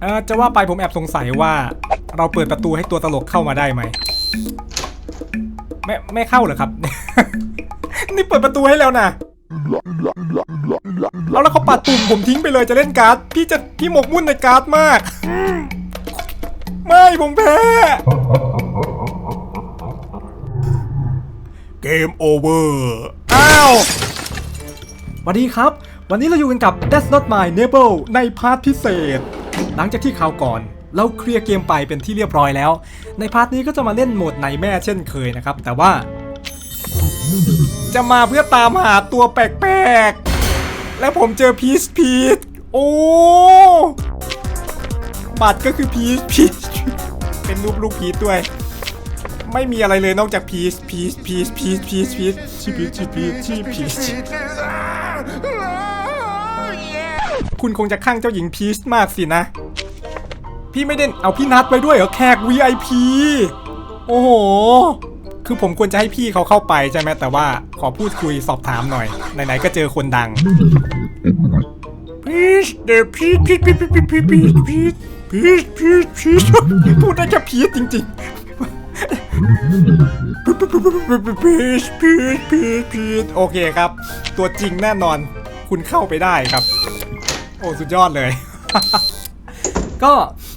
เออจะว่าไปผมแอบสงสัยว่าเราเปิดประตูให้ตัวตลกเข้ามาได้ไหมไม่ไม่เข้าเหรอครับ นี่เปิดประตูให้แล้วนะเอาแล้วเขาปัดปุ่มผมทิ้งไปเลยจะเล่นการ์ดพี่จะพี่หมกมุ่นในการ์ดมากไม่ผมแพ้เกมโอเวอร์อ้าวสวัสดีครับ วันนี้เราอยู่กันกับ That's Not My Neighbor ในพาร์ทพิเศษ หลังจากที่คราวก่อน เราเคลียร์เกมไปเป็นที่เรียบร้อยแล้ว ในพาร์ทนี้ก็จะมาเล่นโหมดไหนแม่เช่นเคยนะครับ แต่ว่า จะมาเพื่อตามหาตัวแปลกๆ และผมเจอพีชพีชโอ้บัตรก็คือพีชพีชเป็นรูปลูกพีชด้วย ไม่มีอะไรเลยนอกจากพีชพีชพีชพีชพีชพีชชีพีชชีพีชชีพีช คุณคงจะข้างเจ้าหญิงพีชมากสินะ พี่ไม่ได้เอาพี่นัดไว้ด้วยเหรอแขก VIP โอ้โห คือผมควรจะให้พี่เขาเข้าไปใช่ไหมแต่ว่าขอพูดคุยสอบถามหน่อย ไหนๆก็เจอคนดัง พีชเดอะพีชพีชพีชพีชพีชพีชพีชพีชพีชพีชพูดได้แค่พีชจริงๆพีชพีชพีชพีชโอเคครับ ตัวจริงแน่นอน คุณเข้าไปได้ครับ โอ้สุดยอดเลย ก็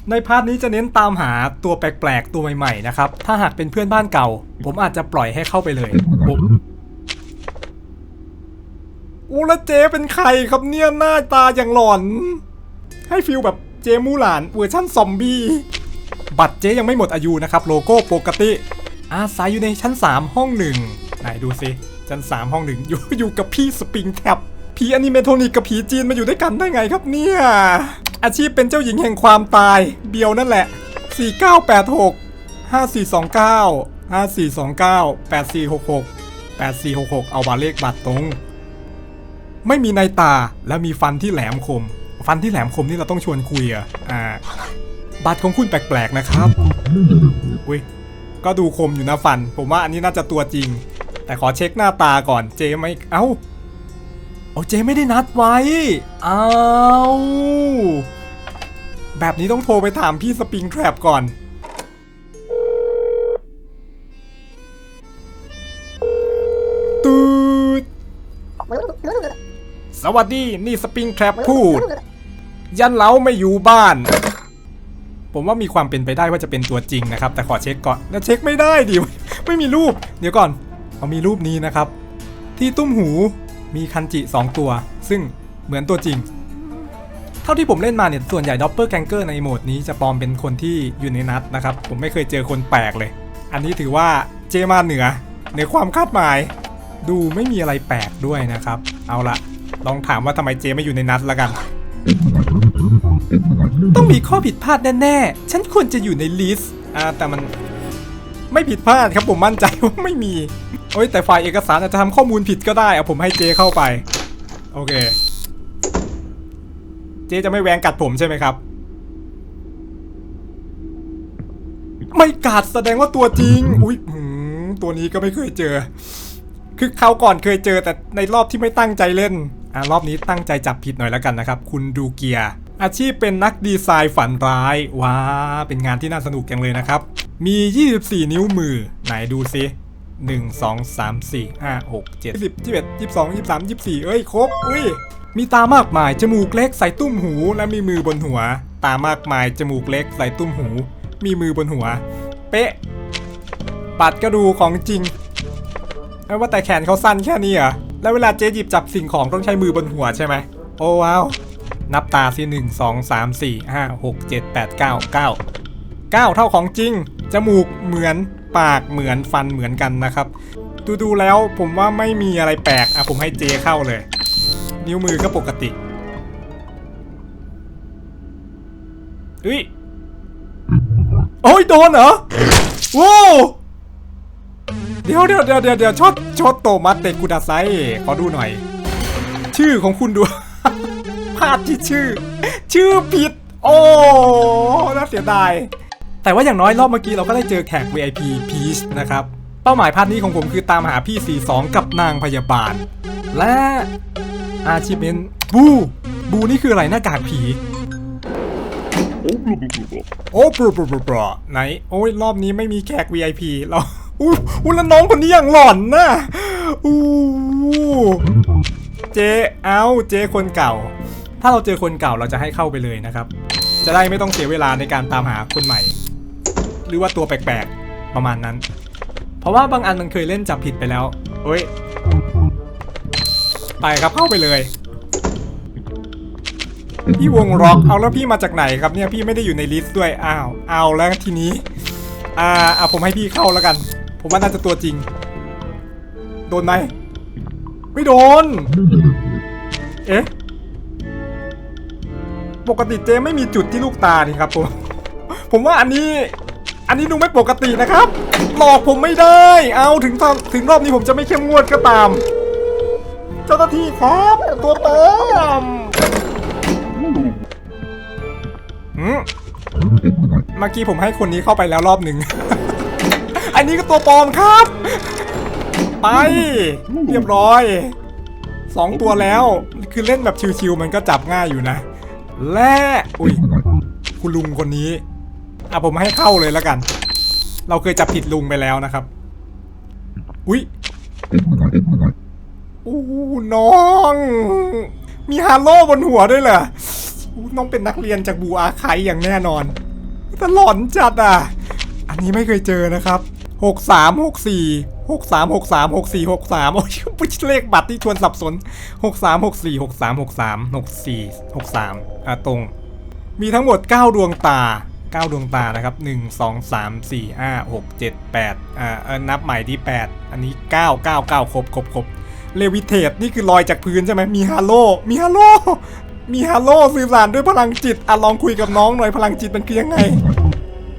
ในพาร์ทนี้จะเน้นตามหาตัวแปลกๆ ตัวใหม่ๆนะครับ ถ้าหากเป็นเพื่อนบ้านเก่า ผมอาจจะปล่อยให้เข้าไปเลยโอ้อูแล้วเจเป็นใครครับเนี่ยหน้าตาอย่างหลอน ให้ฟิลแบบเจมูหลานเวอร์ชั่นซอมบี้บัตรเจยังไม่หมดอายุนะครับ โลโก้ปกติอาศัยอยู่ในชั้น 3 ห้องหนึ่งไหนดูสิชั้น 3 ห้องหนึ่งอยู่อยู่กับพี่สปริงแท็บ ผีอนิเมโทนิกกับผีจีนมาอยู่ด้วยกันได้ไงครับเนี่ย อาชีพเป็นเจ้าหญิงแห่งความตาย เบียวนั่นแหละ 4986 5429 5429 8466 8466 เอาบาเลขบัตรตรง ไม่มีในตาและมีฟันที่แหลมคม ฟันที่แหลมคมนี่เราต้องชวนคุยอะอ่าบัตรของคุณแปลกๆนะครับ อุ้ย ก็ดูคมอยู่นะฟัน ผมว่าอันนี้น่าจะตัวจริง แต่ขอเช็คหน้าตาก่อน เจไม่ เอ้า โอ้เจไม่ได้นัดไว้อ้าวแบบนี้ต้องโทรไปถามพี่สปริงแทรปก่อน ตูด สวัสดี นี่สปริงแทรปพูด ยันเหลาไม่อยู่บ้าน ผมว่ามีความเป็นไปได้ว่าจะเป็นตัวจริงนะครับ แต่ขอเช็คก่อนแล้วเช็คไม่ได้ดิ ไม่มีรูป เดี๋ยวก่อนเอามีรูปนี้นะครับ ที่ตุ้มหู มีคันจิ 2 ตัว ซึ่งเหมือนตัวจริง เท่าที่ผมเล่นมาเนี่ย ส่วนใหญ่ด็อปเปอร์แกงเกอร์ในโหมดนี้จะปลอมเป็นคนที่อยู่ในนัดนะครับ ผมไม่เคยเจอคนแปลกเลย อันนี้ถือว่าเจมาเหนือเหนือความคาดหมาย ดูไม่มีอะไรแปลกด้วยนะครับ เอาละลองถามว่าทำไมเจไม่อยู่ในนัดละกัน ต้องมีข้อผิดพลาดแน่ๆ ฉันควรจะอยู่ในลิสต์อ่าแต่มันไม่ผิดพลาดครับผมมั่นใจว่าไม่มี โอ้ยแต่ฝ่ายเอกสารอาจจะทำข้อมูลผิดก็ได้เอาผมให้เจเข้าไป โอเค เจจะไม่แหวงกัดผมใช่ไหมครับ ไม่กัดแสดงว่าตัวจริง อุ้ยหืมตัวนี้ก็ไม่เคยเจอ คือคราก่อนเคยเจอแต่ในรอบที่ไม่ตั้งใจเล่น อ่ารอบนี้ตั้งใจจับผิดหน่อยแล้วกันนะครับ คุณดูเกียร์อาชีพเป็นนักดีไซน์ฝันร้ายว้าเป็นงานที่น่าสนุกจังเลยนะครับ มี 24 นิ้วมือ ไหนดูซิ 1 2 3 4 5 6 7 10 21 22 23 24เอ้ยครบอุ้ยมีตามากมายจมูกเล็กใส่ตุ้มหู และมีมือบนหัว ตามากมายจมูกเล็กใส่ตุ้มหู มีมือบนหัว เป๊ะ ปัดก็ดูของจริงไม่ว่าแต่แขนเขาสั้นแค่นี้เหรอแล้วเวลาเจ๊หยิบจับสิ่งของต้องใช้มือบนหัวใช่ไหมโอ้ว้าวนับตาสิหนึ่งสองสามสี่ห้าหกเจ็ดแปดเก้าเก้าเก้าเท่าของจริงจมูกเหมือน ปากเหมือนฟันเหมือนกันนะครับ ดูดูแล้วผมว่าไม่มีอะไรแปลกอะผมให้เจเข้าเลย นิ้วมือก็ปกติเฮ้ยโอ้ยโดนเหรอว้าวเดี๋ยวเดี๋ยวเดี๋ยวเดี๋ยวเดี๋ยวชดชดโตมัตเตกุดาไซขอดูหน่อย ชื่อของคุณดูพลาดที่ชื่อ ชื่อผิด โอ้น่าเสียดาย แต่ว่าอย่างน้อยรอบเมื่อกี้เราก็ได้เจอแขก VIP Peach นะครับ เป้าหมายพาร์ทนี้ของผมคือตามหาพี่ 42 กับนางพยาบาล และอาชีพเมนบูบูนี่คืออะไรหน้ากากผี โอ้ปลุปลุปลุปลุไหน โอ้ยรอบนี้ไม่มีแขก VIP เราอู้อู้แล้วน้องคนนี้อย่างหล่อนนะอู้เจเอาเจคนเก่า ถ้าเราเจอคนเก่าเราจะให้เข้าไปเลยนะครับ จะได้ไม่ต้องเสียเวลาในการตามหาคนใหม่ หรือว่าตัวแปลกๆประมาณนั้น เพราะว่าบางอันมันเคยเล่นจับผิดไปแล้วเฮ้ยไปครับเข้าไปเลยพี่วงร็อกเอาแล้วพี่มาจากไหนครับเนี่ยพี่ไม่ได้อยู่ในลิสต์ด้วยอ้าวเอาแล้วทีนี้อ่าอ่าผมให้พี่เข้าแล้วกัน ผมว่าน่าจะตัวจริง โดนไหมไม่โดน เอ๊ะปกติเจไม่มีจุดที่ลูกตานี่ครับผม ผมว่าอันนี้ อันนี้ดูไม่ปกตินะครับ หลอกผมไม่ได้ เอาถึงตอนถึงรอบนี้ผมจะไม่เข้มงวดก็ตาม เจ้าหน้าที่ครับ ตัวเติมอืมเมื่อกี้ผมให้คนนี้เข้าไปแล้วรอบหนึ่ง อันนี้ก็ตัวปลอมครับ ไป เรียบร้อยสองตัวแล้ว คือเล่นแบบชิวๆมันก็จับง่ายอยู่นะ และ อุ้ย คุณลุงคนนี้ อะผมให้เข้าเลยแล้วกัน เราเคยจับผิดลุงไปแล้วนะครับ อุ้ยอู้น้อง มีฮาโลบนหัวด้วยเหรอน้องเป็นนักเรียนจากบูอาไคอย่างแน่นอนตลอนจัดอะ อันนี้ไม่เคยเจอนะครับหกสามหกสี่หกสามหกสามหกสี่หกสามโอ้ยเลขบัตรที่ชวนสับสนหกสามหกสี่หกสามหกสามหกสี่หกสามอะตรง มีทั้งหมด 9 ดวงตา 9 ดวงตานะครับ 1 2 3 4 5 6 7 8อ่าเออนับใหม่ที่ 8 อันนี้ 9 9 9 ครบครบครบเลวิเทตนี่คือลอยจากพื้นใช่ไหมมีฮาโลมีฮาโลมีฮาโลสื่อสารด้วยพลังจิตอะลองคุยกับน้องหน่อยพลังจิตมันคือยังไง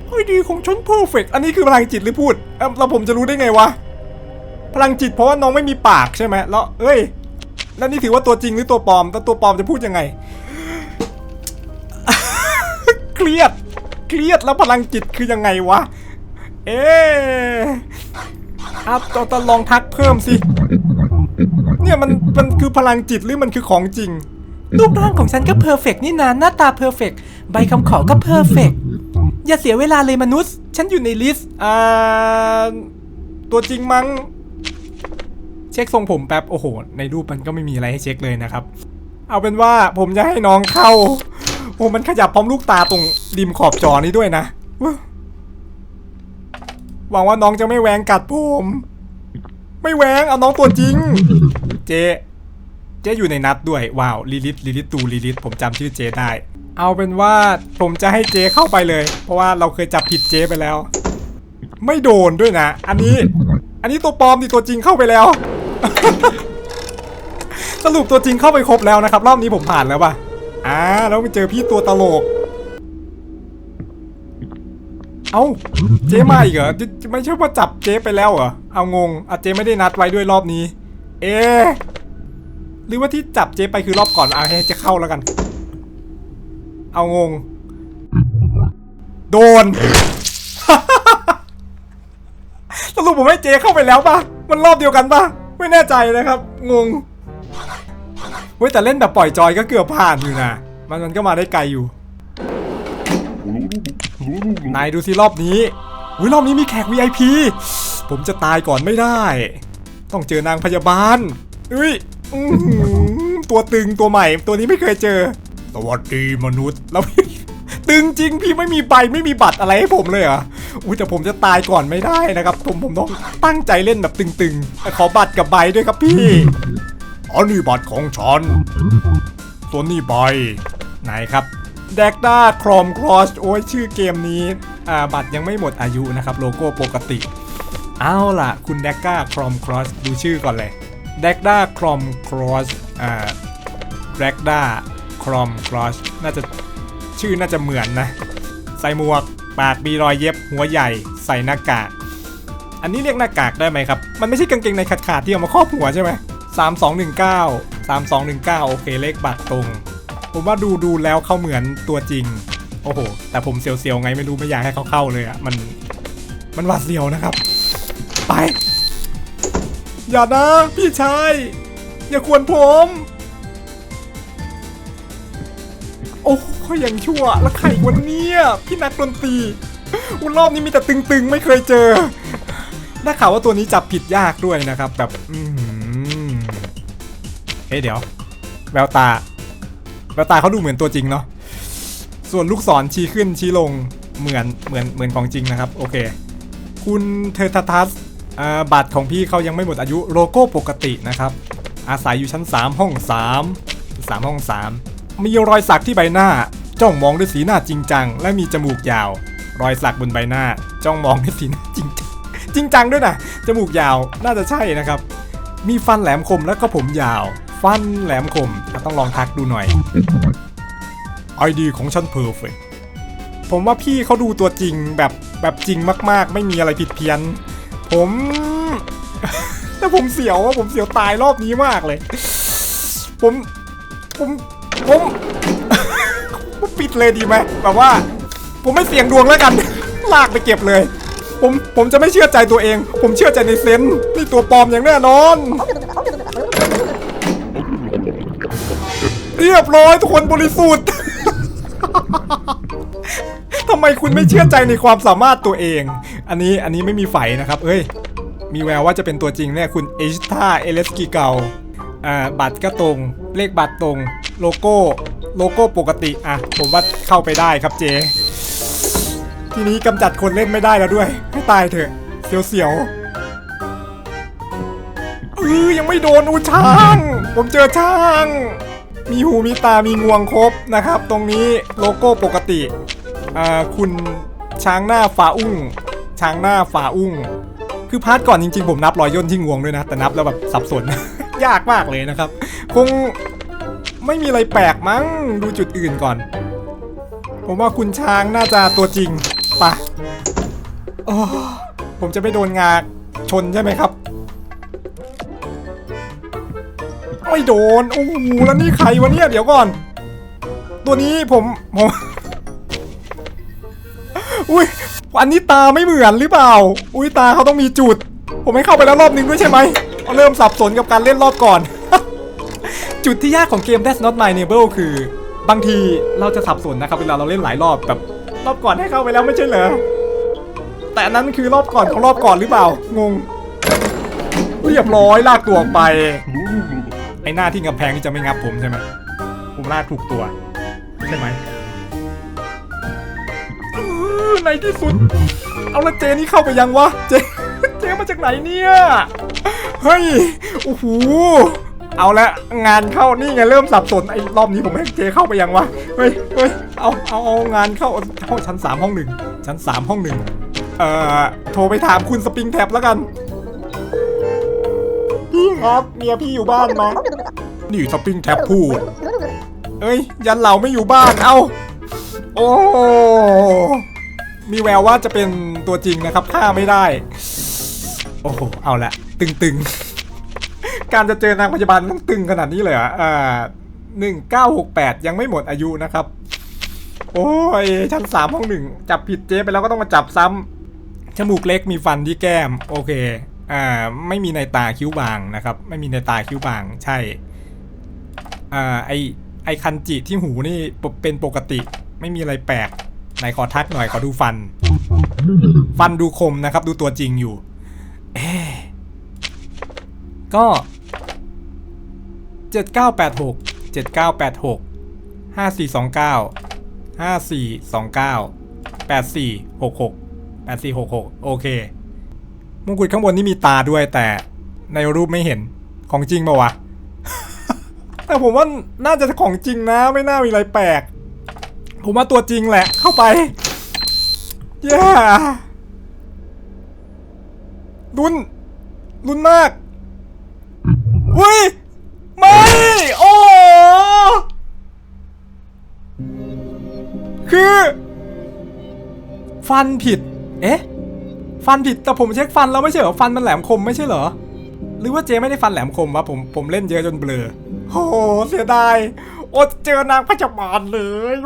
เฮ้ยดีของฉันเพอร์เฟกอันนี้คือพลังจิตหรือพูดเอ้าแล้วผมจะรู้ได้ไงวะพลังจิตเพราะว่าน้องไม่มีปากใช่ไหมแล้วเอ้ยแล้วนี่ถือว่าตัวจริงหรือตัวปลอมแล้วตัวปลอมจะพูดยังไง เครียด เครียดแล้วพลังจิตคือยังไงวะ เอ๊ะอัพตอนลองทักเพิ่มสิ เนี่ยมันมันคือพลังจิตหรือมันคือของจริง รูปร่างของฉันก็เพอร์เฟกนี่นาหน้าตาเพอร์เฟกใบคำขอก็เพอร์เฟกอย่าเสียเวลาเลยมนุษย์ ฉันอยู่ในลิสต์อ่าตัวจริงมั้ง เช็คทรงผมแป๊บ โอ้โห ในรูปมันก็ไม่มีอะไรให้เช็คเลยนะครับ เอาเป็นว่าผมจะให้น้องเข้า โอ้มันขยับพร้อมลูกตาตรงริมขอบจอนี้ด้วยนะหวังว่าน้องจะไม่แหวงกัดผม ไม่แหวงเอาน้องตัวจริง เจ เจอยู่ในนัดด้วยว้าวลิลิตลิลิตตูลิลิตผมจำชื่อเจได้ เอาเป็นว่าผมจะให้เจเข้าไปเลย เพราะว่าเราเคยจับผิดเจไปแล้ว ไม่โดนด้วยนะ อันนี้ อันนี้ตัวปลอมดิตัวจริงเข้าไปแล้ว สรุปตัวจริงเข้าไปครบแล้วนะครับ รอบนี้ผมผ่านแล้วป่ะ อ่าแล้วไปเจอพี่ตัวตลก เอาเจ๊มาอีกเหรอจะไม่ใช่ว่าจับเจ๊ไปแล้วเหรอ เอางงอะเจ๊ไม่ได้นัดไว้ด้วยรอบนี้ เอ๊ะหรือว่าที่จับเจ๊ไปคือรอบก่อนอะให้จะเข้าแล้วกัน เอางง โดนสรุปผมให้เจเข้าไปแล้วปะมันรอบเดียวกันปะไม่แน่ใจนะครับ งง เว้ยแต่เล่นแบบปล่อยจอยก็เกือบผ่านอยู่นะมันมันก็มาได้ไกลอยู่ นายดูสิรอบนี้อุ้ยรอบนี้มีแขก VIP ผมจะตายก่อนไม่ได้ ต้องเจอนางพยาบาลอุ้ยตัวตึงตัวใหม่ตัวนี้ไม่เคยเจอ สวัสดีมนุษย์แล้วพี่ตึงจริงพี่ไม่มีใบไม่มีบัตรอะไรให้ผมเลยเหรออุ้ยแต่ผมจะตายก่อนไม่ได้นะครับผมผมต้องตั้งใจเล่นแบบตึงๆขอบัตรกับใบด้วยครับพี่ อันนี้บัตรของฉันส่วนนี้ใบไหนครับแดกด้าครอมครอสโอ้ยชื่อเกมนี้อ่าบัตรยังไม่หมดอายุนะครับโลโก้ปกติ เอาล่ะ คุณแดกด้าครอมครอสดูชื่อก่อนเลยแดกด้าครอมครอสอ่าแดกด้าครอมครอสน่าจะชื่อน่าจะเหมือนนะ ใส่หมวกปากมีรอยเย็บหัวใหญ่ ใส่หน้ากาก อันนี้เรียกหน้ากากได้ไหมครับ มันไม่ใช่กางเกงในขาดๆที่เอามาครอบหัวใช่ไหม 3219 3219 โอเคเลขบัตรตรง ผมว่าดูดูแล้วเขาเหมือนตัวจริง โอ้โห แต่ผมเสียวๆไงไม่รู้ไม่อยากให้เขาเข้าเลยอะมัน มันหวาดเสียวนะครับ ไป อย่านะ พี่ชาย อย่าควรผม โอ้ยยังชั่ว แล้วใครวันเนี้ยพี่นักดนตรีอุยรอบนี้มีแต่ตึงๆ ไม่เคยเจอได้ข่าวว่าตัวนี้จับผิดยากด้วยนะครับ แบบ อืม เฮ้ยเดี๋ยว แววตา แววตาเขาดูเหมือนตัวจริงเนาะ ส่วนลูกศรชี้ขึ้นชี้ลงเหมือนเหมือนเหมือนของจริงนะครับ โอเค คุณเทอร์ทัสบัตรของพี่เขายังไม่หมดอายุโลโก้ปกตินะครับ อาศัยอยู่ชั้น 3 ห้อง 3 3 ห้อง 3 มีรอยสักที่ใบหน้า จ้องมองด้วยสีหน้าจริงจัง และมีจมูกยาว รอยสักบนใบหน้า จ้องมองด้วยสีหน้าจริงจังจริงจังด้วยนะจมูกยาวน่าจะใช่นะครับ มีฟันแหลมคมแล้วก็ผมยาว ฟันแหลมคมอะต้องลองทักดูหน่อยไอดีของฉันเพอร์เฟกผมว่าพี่เขาดูตัวจริงแบบแบบจริงมาก ๆ ไม่มีอะไรผิดเพี้ยน ผมแต่ผมเสียวว่าผมเสียวตายรอบนี้มากเลย ผมผมผมผมปิดเลยดีไหมแบบว่า ผมไม่เสี่ยงดวงแล้วกัน ลากไปเก็บเลย ผมผมจะไม่เชื่อใจตัวเอง ผมเชื่อใจในเซนนี่ตัวปลอมอย่างแน่นอน เรียบร้อยทุกคนบริสุทธิ์ ทำไมคุณไม่เชื่อใจในความสามารถตัวเอง อันนี้อันนี้ไม่มีไฟนะครับ เอ้ย มีแววว่าจะเป็นตัวจริงเนี่ยคุณเอชตาเอเลสกีเกาอ่าบัตรก็ตรง เลขบัตรตรง โลโก้ โลโก้ปกติ อะ ผมว่าเข้าไปได้ครับเจ ทีนี้กำจัดคนเล่นไม่ได้แล้วด้วย ให้ตายเถอะ เสียวๆเออยังไม่โดนอูช้าง ผมเจอช้าง มีหูมีตามีงวงครบนะครับ ตรงนี้โลโก้ปกติคุณช้างหน้าฝาอุ้ง ช้างหน้าฝาอุ้ง คือพาร์ทก่อนจริงๆ ผมนับรอยย่นที่งวงด้วยนะ แต่นับแล้วแบบสับสน ยากมากเลยนะครับ คงไม่มีอะไรแปลกมั้งดูจุดอื่นก่อน ผมว่าคุณช้างน่าจะตัวจริงปะผมจะไม่โดนงาชนใช่ไหมครับ ไม่โดน โอ้โห แล้วนี่ใครวะเนี่ย เดี๋ยวก่อน ตัวนี้ผม ผม อุ้ย อันนี้ตาไม่เหมือนหรือเปล่า อุ้ยตาเขาต้องมีจุด ผมไม่เข้าไปแล้วรอบนึงด้วยใช่ไหม เริ่มสับสนกับการเล่นรอบก่อน จุดที่ยากของเกม That's Not My Neighbor คือบางทีเราจะสับสนนะครับเวลาเราเล่นหลายรอบแบบรอบก่อนให้เข้าไปแล้วไม่ใช่เหรอ แต่อันนั้นคือรอบก่อนของรอบก่อนหรือเปล่า งง เรียบร้อยลากตัวออกไป ไอ้หน้าที่กำแพงนี่จะไม่งับผมใช่ไหมผมลากถูกตัว ใช่ไหมในที่สุด เอาละเจนี่เข้าไปยังวะ เจ เจมาจากไหนเนี่ย เฮ้ย โอ้โห เอาละงานเข้านี่ไงเริ่มสับสนไอ้รอบนี้ผมให้เจเข้าไปยังวะ เฮ้ยเฮ้ยเอาเอาเอางานเข้าห้องชั้นสามห้องหนึ่งชั้นสามห้องหนึ่งเอ่อ โทรไปถามคุณสปริงแท็บแล้วกัน พี่ครับ เมียพี่อยู่บ้านไหมนี่สปริงแท็บพูด เอ้ย ยันเหล่าไม่อยู่บ้าน เอ้า โอ้ มีแววว่าจะเป็นตัวจริงนะครับฆ่าไม่ได้ โอ้โห เอาละ ตึงๆ การจะเจอนางพยาบาลต้องตึงขนาดนี้เลยเหรออ่าหนึ่งเก้าหกแปดยังไม่หมดอายุนะครับ โอ้ย ชั้นสามห้องหนึ่งจับผิดเจ๊ไปแล้วก็ต้องมาจับซ้ำจมูกเล็กมีฟันที่แก้ม โอเค อ่าไม่มีในตาคิ้วบางนะครับ ไม่มีในตาคิ้วบางใช่อ่าไอไอคันจิที่หูนี่เป็นปกติไม่มีอะไรแปลกไหนขอทักหน่อยขอดูฟัน ฟันดูคมนะครับ ดูตัวจริงอยู่เอก็เจ็ดเก้าแปดหกเจ็ดเก้าแปดหกห้าสี่สองเก้าห้าสี่สองเก้าแปดสี่หกหกแปดสี่หกหกโอเค มงกุฎข้างบนนี่มีตาด้วยแต่ในรูปไม่เห็นของจริงปะวะ แต่ผมว่าน่าจะของจริงนะไม่น่ามีอะไรแปลก ผมว่าตัวจริงแหละเข้าไปเย้รุนรุนมากอุ้ยไม่โอ้โหคือ ฟันผิด เอ๊ะ ฟันผิดแต่ผมเช็คฟันแล้วไม่ใช่เหรอฟันมันแหลมคมไม่ใช่เหรอ หรือว่าเจไม่ได้ฟันแหลมคมวะผมผมเล่นเยอะจนเบลอโอ้โหเสียดายโอดเจอนางพยาบาลเลย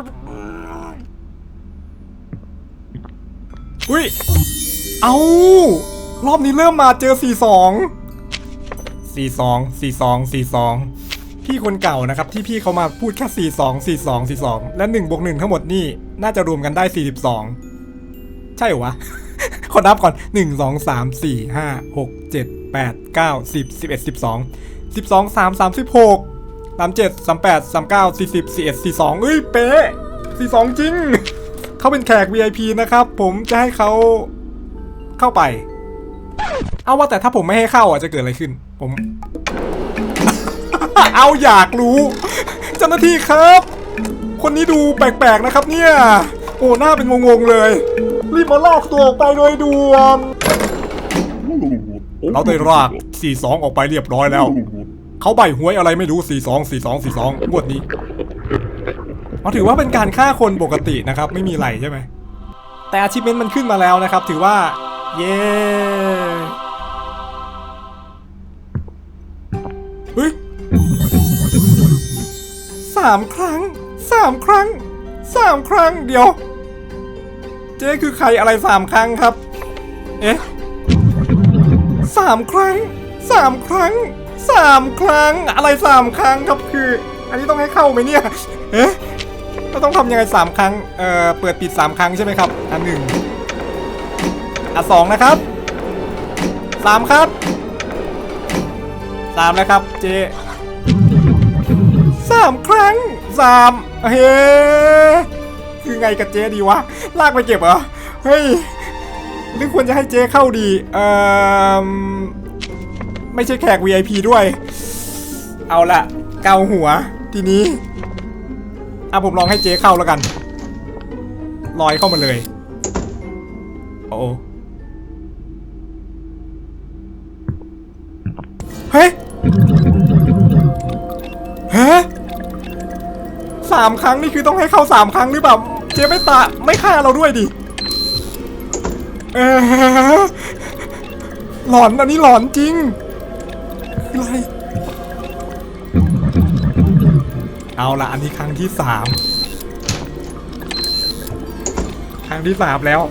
อุ้ยเอารอบนี้เริ่มมาเจอ 4 2 4 2 4 2 4 2 พี่คนเก่านะครับ ที่พี่เขามาพูดแค่ 42 42 42 และ1บวก1ทั้งหมดนี่ น่าจะรวมกันได้ 42 ใช่หรอวะ ขอนับก่อน 1 2 3 4 5 6 7 8 9 10 11 12 12 3 36 37 38 39 40 41 42เอ้ยเป๊ะ42 จริง เขาเป็นแขก VIP นะครับ ผมจะให้เขาเข้าไป เอาว่าแต่ถ้าผมไม่ให้เข้าอะจะเกิดอะไรขึ้น ผม เอาอยากรู้ เจ้าหน้าที่ครับ คนนี้ดูแปลกๆนะครับเนี่ย โอ้หน้าเป็นงงๆเลย รีบมาลากตัวออกไปโดยด่วนเราได้ราก 42 ออกไปเรียบร้อยแล้ว เขาใบหวยอะไรไม่รู้ 42 42 42งวดนี้เราถือว่าเป็นการฆ่าคนปกตินะครับ ไม่มีไหลใช่ไหม แต่อาชีพเมนมันขึ้นมาแล้วนะครับ ถือว่า เย้เฮ้ยสามครั้งสามครั้งสามครั้งเดี๋ยว เจ๊คือใครอะไรสามครั้งครับ เอ๊ะสามครั้งสามครั้งสามครั้งอะไรสามครั้งครับคือ อันนี้ต้องให้เข้าไหมเนี่ยเอ๊ะเราต้องทำยังไงสามครั้งเอ่อเปิดปิดสามครั้งใช่ไหมครับอันหนึ่งอะสองนะครับสามครับสามแล้วครับเจสามครั้งสามเฮ้ คือไงกับเจดีวะ ลากไปเก็บเหรอ เฮ้ย หรือควรจะให้เจเข้าดี เอ่อ ไม่ใช่แขก VIP ด้วย เอาละเกาหัว ทีนี้อะผมลองให้เจ๊เข้าแล้วกัน ลอยเข้ามาเลย โอ้เฮ้ยเฮ้ สามครั้งนี่คือต้องให้เข้าสามครั้งหรือเปล่าเจ๊ไม่ตาไม่ฆ่าเราด้วยดิเออหลอนอันนี้หลอนจริงคืออะไรเอาละอันนี้ครั้งที่สามครั้งที่สามแล้ว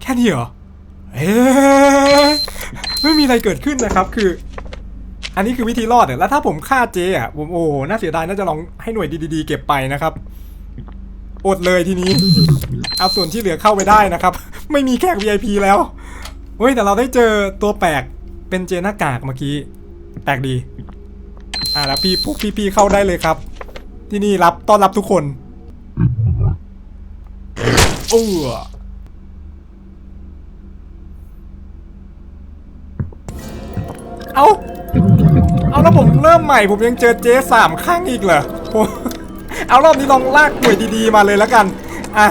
แค่นี้เหรอเอ๊ะ ไม่มีอะไรเกิดขึ้นนะครับ คือ อันนี้คือวิธีรอดแล้วถ้าผมฆ่าเจ๊อะผมโอ้หน่าเสียดายน่าจะลองให้หน่วยดีๆเก็บไปนะครับอดเลยทีนี้ เอาส่วนที่เหลือเข้าไปได้นะครับ ไม่มีแขก VIP แล้วเฮ้ยแต่เราได้เจอตัวแปลกเป็นเจหน้ากากเมื่อกี้แปลกดี อ่าแล้วพี่พวกพี่ๆเข้าได้เลยครับ ที่นี่รับต้อนรับทุกคนเอ เอาเอาแล้วผมเริ่มใหม่ผมยังเจอเจ๊สามครั้งอีกเหรอผมเอารอบนี้ลองลากหน่วยดีๆมาเลยแล้วกันอะ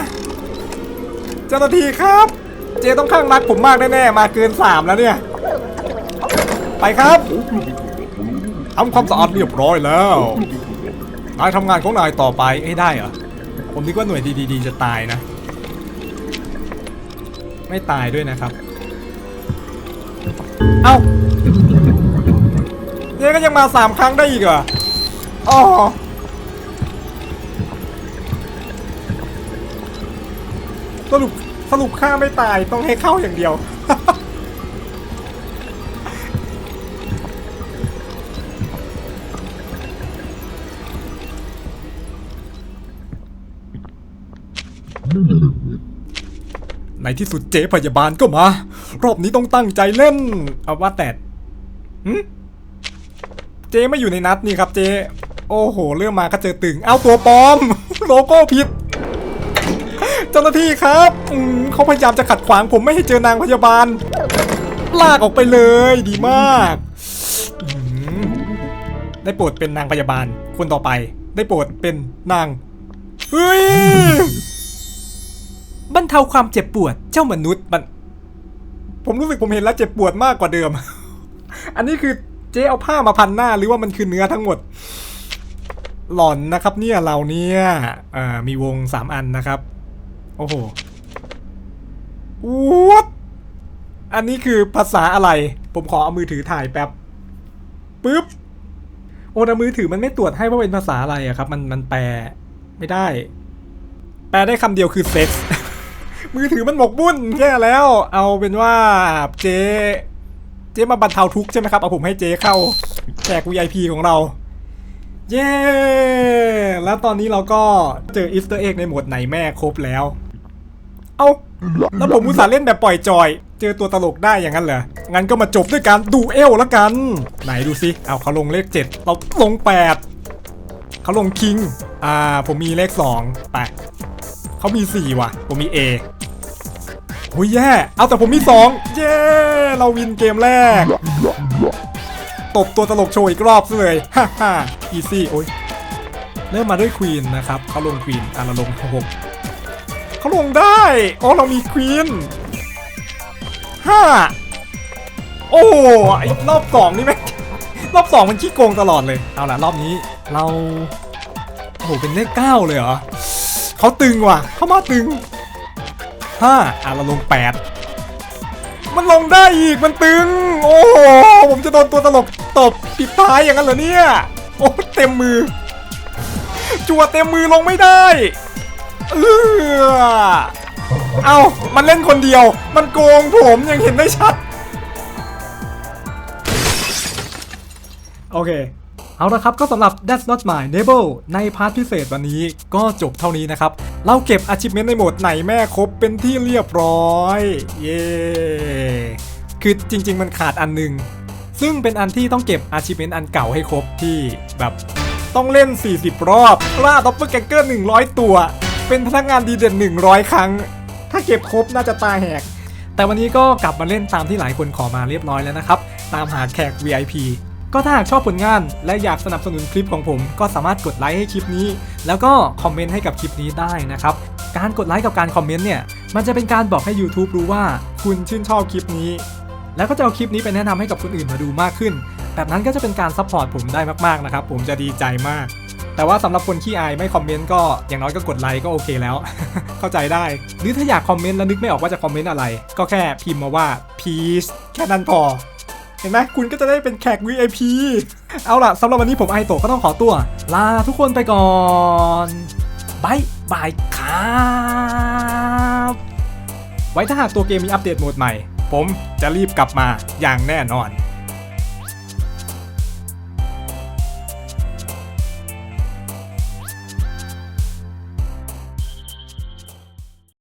เจ้าหน้าที่ครับ เจ๊ต้องข้างรักผมมากแน่ๆมาเกินสามแล้วเนี่ย ไปครับทำความสะอาดเรียบร้อยแล้วนายทำงานของนายต่อไปเอ้ได้เหรอผมนึกว่าหน่วยดีๆจะตายนะ ไม่ตายด้วยนะครับ เอ้า เจ๊ก็ยังมาสามครั้งได้อีกเหรออ๋อสรุปสรุปฆ่าไม่ตายต้องให้เข้าอย่างเดียว ในที่สุดเจ๊พยาบาลก็มา รอบนี้ต้องตั้งใจเล่น เอาว่าแต่หึ เจไม่อยู่ในนัดนี่ครับเจ โอ้โห เรื่องมาก็เจอตึง เอาตัวปลอม โลโก้ผิด เจ้าหน้าที่ครับอืเขาพยายามจะขัดขวางผมไม่ให้เจอนางพยาบาล ลากออกไปเลยดีมากมได้โปรดเป็นนางพยาบาลคนต่อไป ได้โปรดเป็นนางเฮ้ยบรรเทาความเจ็บปวดเจ้ามนุษย์มัน ผมรู้สึกผมเห็นแล้วเจ็บปวดมากกว่าเดิม อันนี้คือ เจ๊เอาผ้ามาพันหน้าหรือว่ามันคือเนื้อทั้งหมด หลอนนะครับเนี่ยเราเนี่ยมีวงสามอันนะครับ โอ้โหวัดอันนี้คือภาษาอะไร ผมขอเอามือถือถ่ายแป๊บปึ๊บโอ้แต่มือถือมันไม่ตรวจให้ว่าเป็นภาษาอะไรอะครับ มันมันแปลไม่ได้ แปลได้คำเดียวคือเซ็กซ์มือถือมันหมกบุ่นแย่แล้ว เอาเป็นว่าเจ๊ เจ๊มาบรรเทาทุกข์ใช่ไหมครับเอาผมให้เจ๊เข้าแขก VIP ของเรา เย้ แล้วตอนนี้เราก็เจออีสเตอร์เอ็กในโหมดไหนแม่ครบแล้ว เอาแล้วผมอุตส่าห์เล่นแบบปล่อยจอย เจอตัวตลกได้อย่างนั้นเหรอ งั้นก็มาจบด้วยการดูเอลแล้วกัน ไหนดูสิเอาเขาลงเลข 7 เราลง 8 เขาลงคิง อ่า ผมมีเลข 2 ไป เขามี 4 ว่ะ ผมมี A โอ้ยแย่ เอาแต่ผมมี 2 เย้เราวินเกมแรก ตบตัวตลกโชว์อีกรอบซะเลย ฮ่าฮ่าอีซี่โอ้ย เริ่มมาด้วยควีนนะครับ เขาลงควีนอะเราลงหกเขาลงได้ อ๋อ เรามีควีนห้าโอ้ไอรอบสองนี่ไหมงรอบสองมันขี้โกงตลอดเลย เอาล่ะ รอบนี้เราโอ้โหเป็นเลขเก้าเลยเหรอเขาตึงว่ะเขามาตึง ห้าอะเราลงแปดมันลงได้อีกมันตึง โอ้โหผมจะโดนตัวตลกตบปิดท้ายอย่างนั้นเหรอเนี่ย โอ้เต็มมือ จั่วเต็มมือลงไม่ได้เออเอามันเล่นคนเดียว มันโกงผมยังเห็นได้ชัด โอเค เอาละครับก็สำหรับ That's Not My Neighbor ในพาร์ทพิเศษวันนี้ก็จบเท่านี้นะครับ เราเก็บ achievement ในโหมดไหนแม่ครบเป็นที่เรียบร้อย เย้คือจริง ๆ มันขาดอันหนึงซึ่งเป็นอันที่ต้องเก็บ achievement อันเก่าให้ครบที่แบบต้องเล่น 40 รอบล่าด็อปเปอร์แกเกอร์100 ตัว เป็นพนักงานดีเด่น 100 ครั้ง ถ้าเก็บครบน่าจะตาแหก แต่วันนี้ก็กลับมาเล่นตามที่หลายคนขอมาเรียบร้อยแล้วนะครับ ตามหาแขก VIP ก็ถ้าหากชอบผลงานและอยากสนับสนุนคลิปของผม ก็สามารถกดไลค์ให้คลิปนี้ แล้วก็คอมเมนต์ให้กับคลิปนี้ได้นะครับ การกดไลค์กับการคอมเมนต์เนี่ย มันจะเป็นการบอกให้ YouTube รู้ว่าคุณชื่นชอบคลิปนี้ แล้วก็จะเอาคลิปนี้ไปแนะนำให้กับคนอื่นมาดูมากขึ้น แบบนั้นก็จะเป็นการซัพพอร์ตผมได้มากๆนะครับ ผมจะดีใจมาก แต่ว่าสำหรับคนขี้อายไม่คอมเมนต์ก็อย่างน้อยก็กดไลค์ก็โอเคแล้ว เข้าใจได้ หรือถ้าอยากคอมเมนต์แล้วนึกไม่ออกว่าจะคอมเมนต์อะไร ก็แค่พิมพ์มาว่า peace แค่นั้นพอ ห็นไหมคุณก็จะได้เป็นแขก VIP เอาล่ะสำหรับวันนี้ผมไอโตะก็ต้องขอตัว ลาทุกคนไปก่อนบายบายครับไว้ถ้าหากตัวเกมมีอัปเดตโหมดใหม่ ผมจะรีบกลับมาอย่างแน่นอน